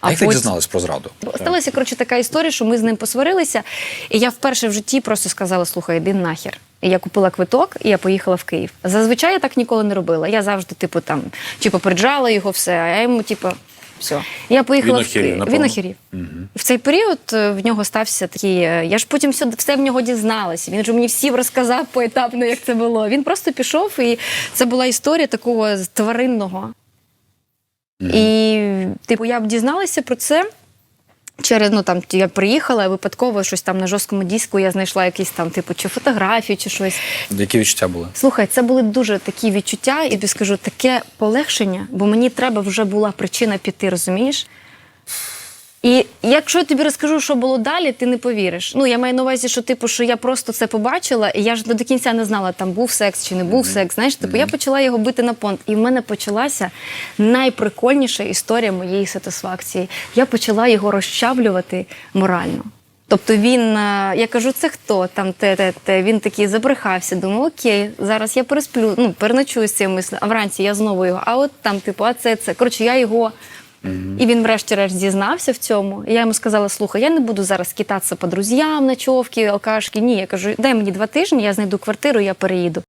А як ти дізналась про зраду? Сталася коротше така історія, що ми з ним посварилися, і я вперше в житті просто сказала: слухай, іди нахер. І я купила квиток, і я поїхала в Київ. Зазвичай я так ніколи не робила. Я завжди, типу, там чи попереджала його все, а я йому, типу, все. Я поїхала Він в Київ. Він охерів. В цей період е, в нього стався такий. е, Я ж потім все, все в нього дізналася. Він же мені всім розказав поетапно, як це було. Він просто пішов, і це була історія такого з- І, типу, я б дізналася про це. Через ну там я приїхала, випадково щось там на жорсткому диску я знайшла якісь там, типу, чи фотографії, чи щось. Які відчуття були? Слухай, це були дуже такі відчуття, і тобі скажу, таке полегшення, бо мені треба вже була причина піти, розумієш? І якщо я тобі розкажу, що було далі, ти не повіриш. Ну, я маю на увазі, що типу, що я просто це побачила, і я ж до кінця не знала, там був секс чи не був секс. Знаєш, типу, я почала його бити на понт. І в мене почалася найприкольніша історія моєї сатисфакції. Я почала його розчавлювати морально. Тобто він, е, я кажу, це хто там те, те, те. Він такий забрехався. Думаю, окей, зараз я пересплю, ну переночую з цим мислем, а вранці я знову його. А от там, типу, а це це. Коротше, я його. І він, врешті-решт, зізнався в цьому. І я йому сказала: слухай, я не буду зараз китатися по друзям, ночовки, алкашки. Ні, я кажу, дай мені два тижні, я знайду квартиру, я переїду.